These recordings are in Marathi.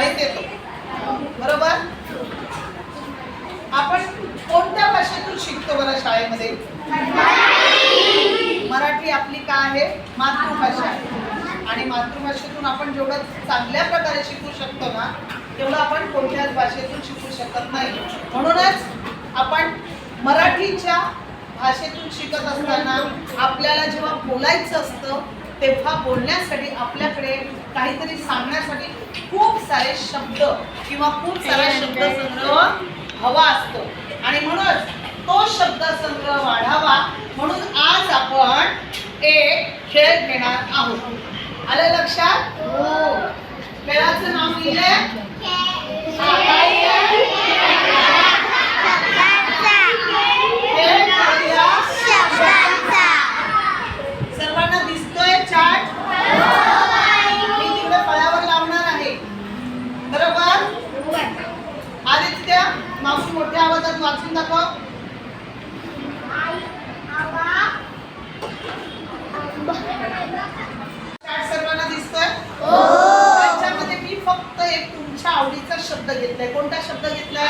शाळेत येतो. बरोबर? आपण कोणत्या भाषेतून शिकतो बरं शाळेमध्ये? मराठी आपली काय आहे? मातृभाषा आहे. आणि मातृभाषेतून आपण जेवढं चांगल्या प्रकारे शिकू शकतो ना तेवढं आपण कोणत्याच भाषेतून शिकू शकत नाही. म्हणूनच आपण मराठीच्या भाषेतून शिकत असताना आपल्याला जेव्हा बोलायचं असतं तेव्हा बोलण्यासाठी आपल्याकडे काहीतरी सांगण्यासाठी खूप सारे शब्द किंवा खूप सारा शब्दसंग्रह हवा असतो. आणि म्हणूनच तो शब्दसंग्रह वाढावा म्हणून आज आपण एक खेळ घेणार आहोत. आलं लक्षात? खेळाचं नाव लिहिलंय हा, काय लिहिलंय? खेळ खेळूया. सर्वांना दिसतोय चार्ट मी तिकडे फळ्यावर लावणार आहे बरोबर आदित्य मावशी मोठ्या आवाजात वाचून दाखव. सर्वांना दिसतोय? त्याच्यामध्ये मी फक्त एक तुमच्या आवडीचा शब्द घेतलाय. कोणता शब्द घेतलाय?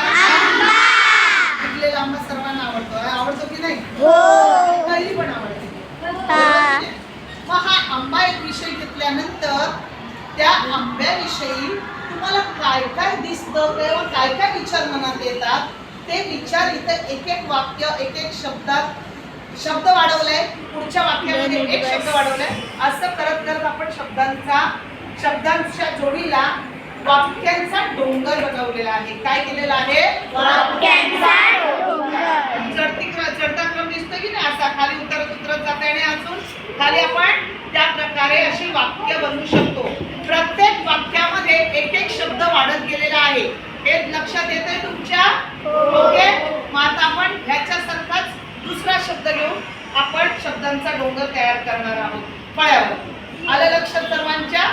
आंबा. सर्वांना आवडतो. आवडतो की नाही? काही पण आवडते. मग हा आंबा एक विषय घेतल्यानंतर त्या आंब्याविषयी तुम्हाला काय काय दिसतं? काय काय विचार मनात येतात? ते विचार इथं एक एक वाक्य एक एक शब्दात शब्द वाढवलाय. पुढच्या वाक्यामध्ये एक शब्द वाढवलाय. असं करत करत आपण शब्दांचा शब्दांच्या जोडीला वाक्यांचा डोंगर बनवलेला आहे. काय केलेला आहे? चढती चढता क्रम दिसतो की नाही असा? खाली उतरत उतरत जाते आणि अजून. खाली आपण त्या प्रकारे अशी वाक्य बनवू शकतो. प्रत्येक वाक्यामध्ये एक एक शब्द वाढत गेलेला आहे हे लक्षात येतंय तुमच्या ओके मग आता आपण ह्याच्यासारखाच दुसरा शब्द घेऊन आपण शब्दांचा डोंगर तयार करणार आहोत. फळ्यावर आलं लक्षात सर्वांच्या?